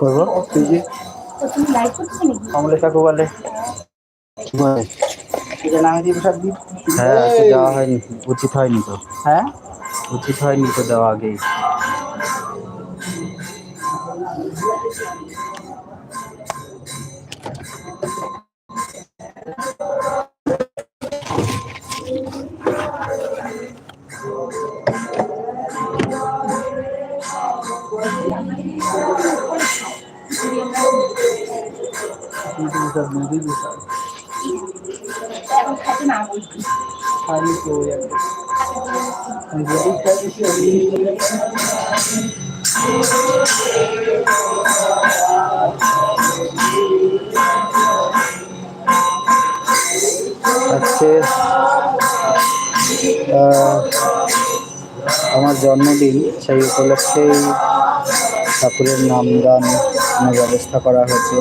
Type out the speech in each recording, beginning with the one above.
করব? পিজি তুমি লাইভ করছ নাকি কমলেশ কাকু বলে হ্যাঁ তো দেওয়া হয়নি উচিত হয়নি তো। হ্যাঁ? উচিত হয়নি তো দেওয়া আগেই। আজকে আমার জন্মদিন সেই উপলক্ষেই ঠাকুরের নামদান ব্যবস্থা করা হয়েছে।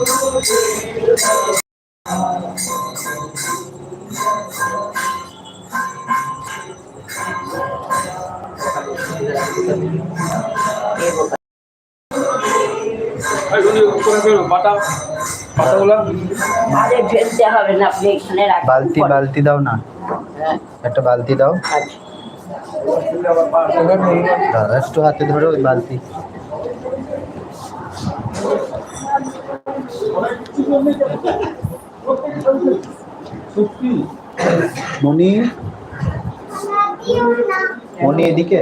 বালতি বালতি দাও না। হ্যাঁ, একটা বালতি দাও। আচ্ছা। একটু হাতে ধরো ওই বালতি। মনি মনি এদিকে?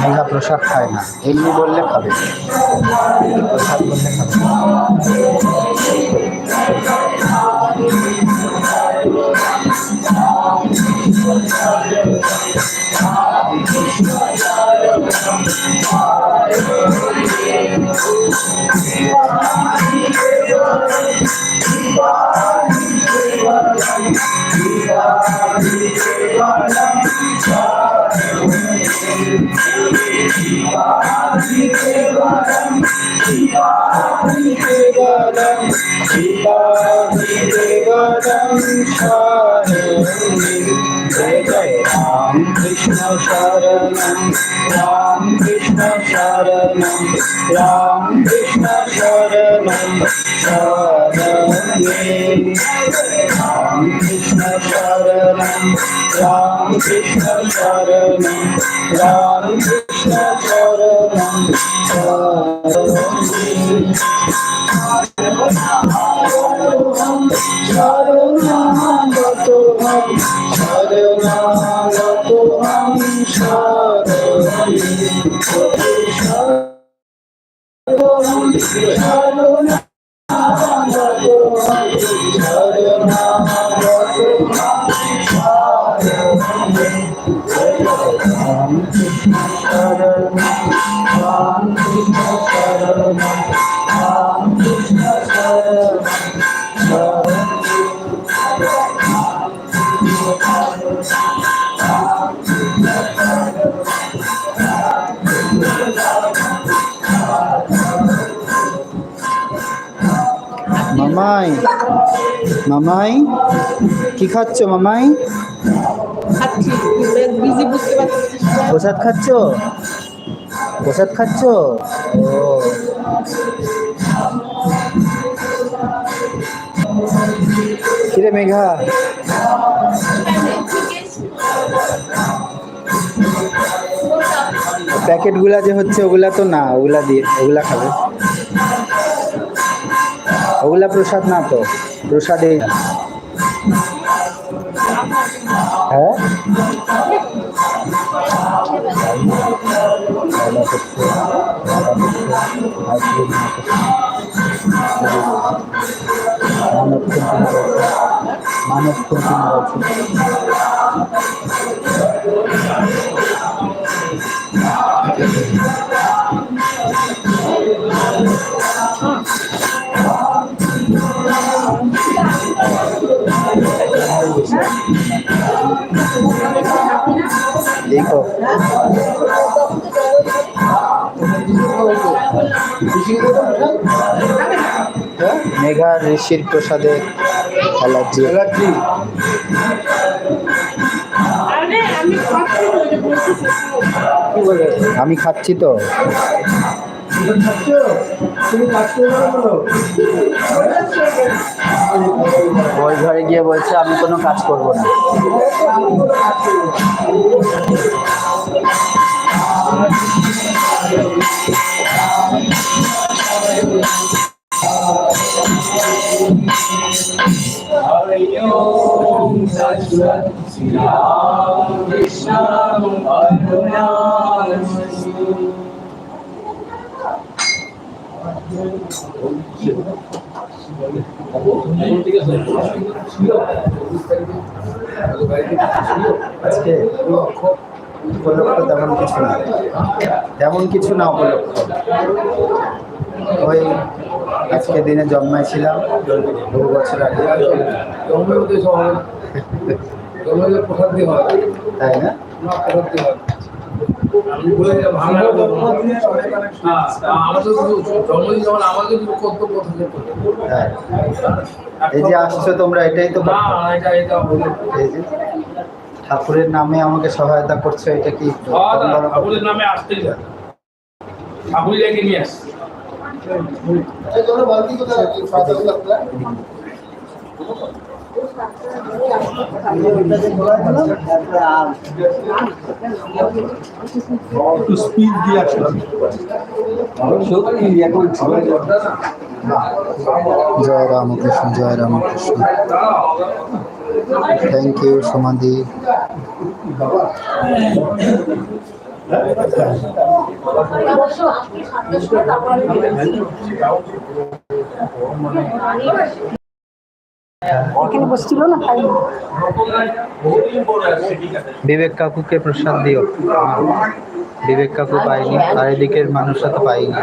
মেঘা প্রসাদ খায় না। এমনি বললে খাবে। প্রসাদ বললে খাবে না। जय Ram Krishna Sharanam Ram Krishna Sharanam Ram Krishna Sharanam Sharanam Ram Krishna Sharanam Ram Krishna Sharanam Ram Krishna Sharanam Sharanam Sharanam Sharanam Sharanam মামাই মামাই কি খাচ্ছ মামাই খাচ্ছি বুঝতে পারছিস না। প্রসাদ খাচ্ছ? প্রসাদ খাচ্ছ? ও। কিরে মেঘা? প্যাকেটগুলা যে হচ্ছে, ওগুলা তো না, ওগুলা দিয়ে, ওগুলা খাবে। ওগুলা প্রসাদ না তো, প্রসাদে হ্যাঁ? মানব মানব কন্টিনিউ রয়েছে দেখো। মেঘা ঋষির প্রসাদে অ্যালার্জি অ্যালার্জি আমি খাচ্ছি তো। ওই ঘরে গিয়ে বলছে আমি কোনো কাজ করব না। हरि আজকে উপলক্ষ তেমন কিছু না তেমন কিছু না উপলক্ষ ওই আজকে দিনে জন্মাইছিলাম বহু বছর আগে। তাই না। এই যে আসছো তোমরা এটাই তো ঠাকুরের নামে আমাকে সহায়তা করছ এটা কি? ঠাকুরের নামে আসতেই ঠাকুর নিয়ে আসছে। একটু স্পিড দিয়ে আসলাম। সত্যি এখন জয় রামকৃষ্ণ জয় রামকৃষ্ণ। থ্যাংক ইউ সমাধি এখানে বসছিল না? তাই বিবেক কাকুকে প্রসাদ দিও। বিবেক কাকু পাইনি আর এদিকের মানুষরা তো পাইনি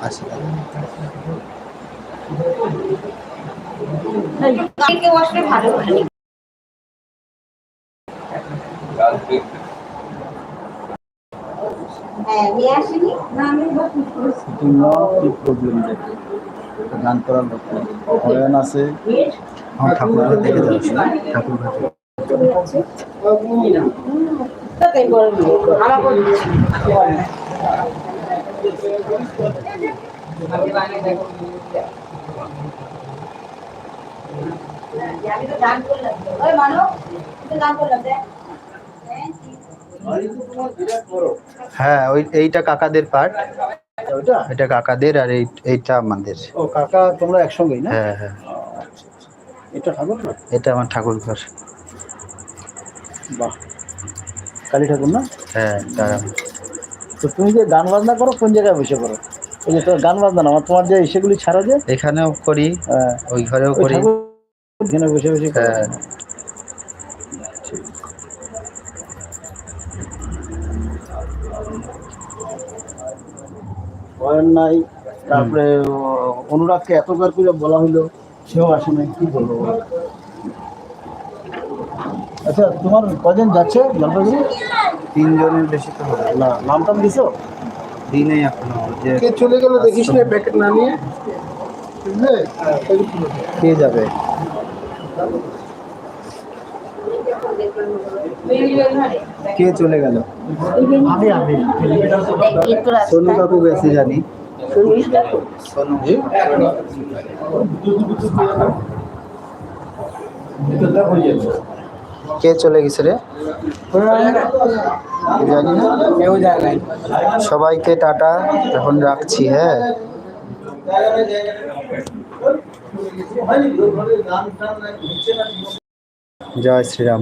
আচ্ছা কেউ আসলে ভালো ভালো হ্যাঁ নিয়ে আসিনি? না আমি কি প্রবলেম দেখে। গান করার লোক আছে। আমার ঠাকুর ঘর দেখে যাচ্ছি ঠাকুর ঘর। আমি তো গান করলাম। ওই মানো তো গান করলাম দেখ। হ্যাঁ ওই এইটা কাকাদের পার্ট এটা কাকাদের আর এই এইটা আমাদের। ও কাকা তোমরা একসঙ্গেই না? হ্যাঁ হ্যাঁ। এটা ঠাকুর এটা আমার ঠাকুর ঘর। বাহ। কালী ঠাকুর না? হ্যাঁ তার। তো তুমি যে গান বাজনা করো কোন জায়গায় বসে করো ওই যে গান বাজনা না আমার তোমার যে সেগুলি ছাড়া যে? এখানেও করি হ্যাঁ, ওই ঘরেও করি। এখানে বসে বসে হ্যাঁ। ভয়ের নাই। তারপরে অনুরাগকে এতবার করে বলা হলো সেও আসে নাই কি বলব? বলো? আচ্ছা তোমার কজন যাচ্ছে জলপাইগুড়ি? তিনজনের বেশি তো হবে। না নাম টাম দিছো? দিনেই এখনও কে চলে গেল দেখিস না প্যাকেট না নিয়ে? কে যাবে? কে চলে গেল? আমি সোনু কাকু গেছে জানি। কে চলে গেছে রে? জানি না। কেউ যায় সবাইকে টাটা, এখন রাখছি হ্যাঁ। জয় শ্রীরাম